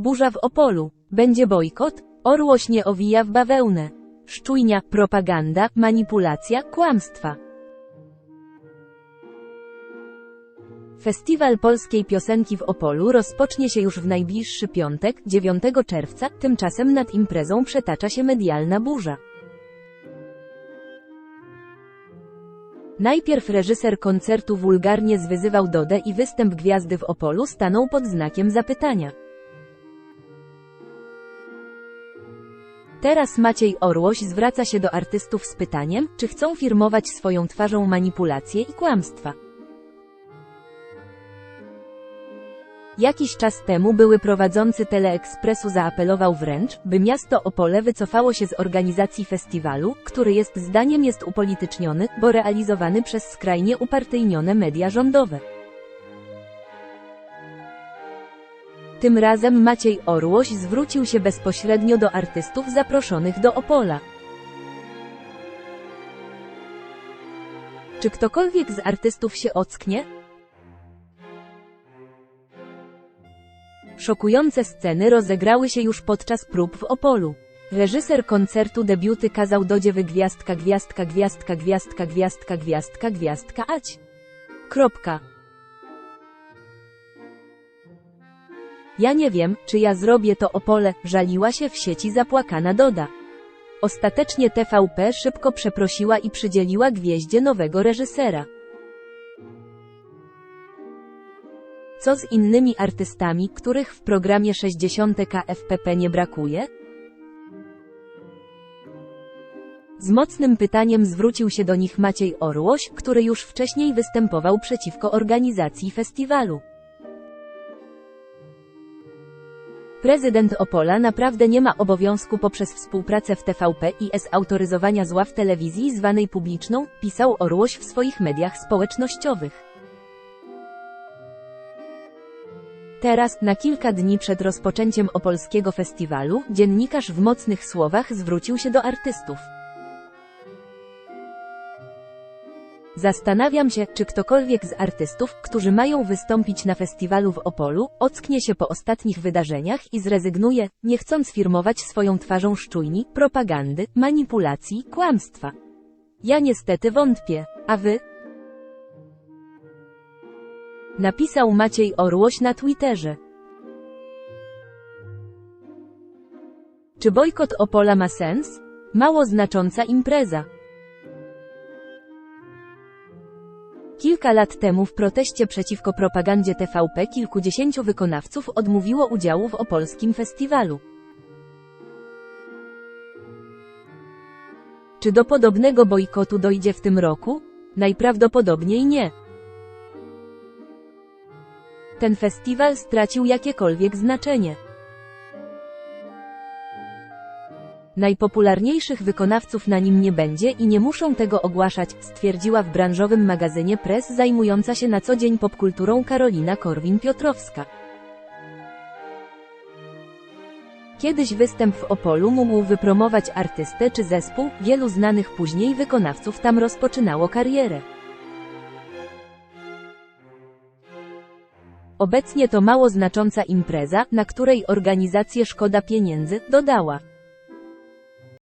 Burza w Opolu. Będzie bojkot? Orłoś nie owija w bawełnę. Szczujnia, propaganda, manipulacja, kłamstwa. Festiwal polskiej piosenki w Opolu rozpocznie się już w najbliższy piątek, 9 czerwca, tymczasem nad imprezą przetacza się medialna burza. Najpierw reżyser koncertu wulgarnie zwyzywał Dodę i występ gwiazdy w Opolu stanął pod znakiem zapytania. Teraz Maciej Orłoś zwraca się do artystów z pytaniem, czy chcą firmować swoją twarzą manipulacje i kłamstwa. Jakiś czas temu były prowadzący Teleekspresu zaapelował wręcz, by miasto Opole wycofało się z organizacji festiwalu, który jest zdaniem jest upolityczniony, bo realizowany przez skrajnie upartyjnione media rządowe. Tym razem Maciej Orłoś zwrócił się bezpośrednio do artystów zaproszonych do Opola. Czy ktokolwiek z artystów się ocknie? Szokujące sceny rozegrały się już podczas prób w Opolu. Reżyser koncertu debiuty kazał Dodzie wygwiazdka gwiazdka gwiazdka gwiazdka gwiazdka gwiazdka gwiazdka ać. Kropka. Ja nie wiem, czy ja zrobię to Opole, żaliła się w sieci zapłakana Doda. Ostatecznie TVP szybko przeprosiła i przydzieliła gwieździe nowego reżysera. Co z innymi artystami, których w programie 60 KFPP nie brakuje? Z mocnym pytaniem zwrócił się do nich Maciej Orłoś, który już wcześniej występował przeciwko organizacji festiwalu. Prezydent Opola naprawdę nie ma obowiązku poprzez współpracę w TVP i S autoryzowania zła w telewizji zwanej publiczną, pisał Orłoś w swoich mediach społecznościowych. Teraz, na kilka dni przed rozpoczęciem opolskiego festiwalu, dziennikarz w mocnych słowach zwrócił się do artystów. Zastanawiam się, czy ktokolwiek z artystów, którzy mają wystąpić na festiwalu w Opolu, ocknie się po ostatnich wydarzeniach i zrezygnuje, nie chcąc firmować swoją twarzą szczujni, propagandy, manipulacji, kłamstwa. Ja niestety wątpię. A wy? Napisał Maciej Orłoś na Twitterze. Czy bojkot Opola ma sens? Mało znacząca impreza. Kilka lat temu w proteście przeciwko propagandzie TVP kilkudziesięciu wykonawców odmówiło udziału w opolskim festiwalu. Czy do podobnego bojkotu dojdzie w tym roku? Najprawdopodobniej nie. Ten festiwal stracił jakiekolwiek znaczenie. Najpopularniejszych wykonawców na nim nie będzie i nie muszą tego ogłaszać, stwierdziła w branżowym magazynie Press zajmująca się na co dzień popkulturą Karolina Korwin-Piotrowska. Kiedyś występ w Opolu mógł wypromować artystę czy zespół, wielu znanych później wykonawców tam rozpoczynało karierę. Obecnie to mało znacząca impreza, na której organizację szkoda pieniędzy, dodała.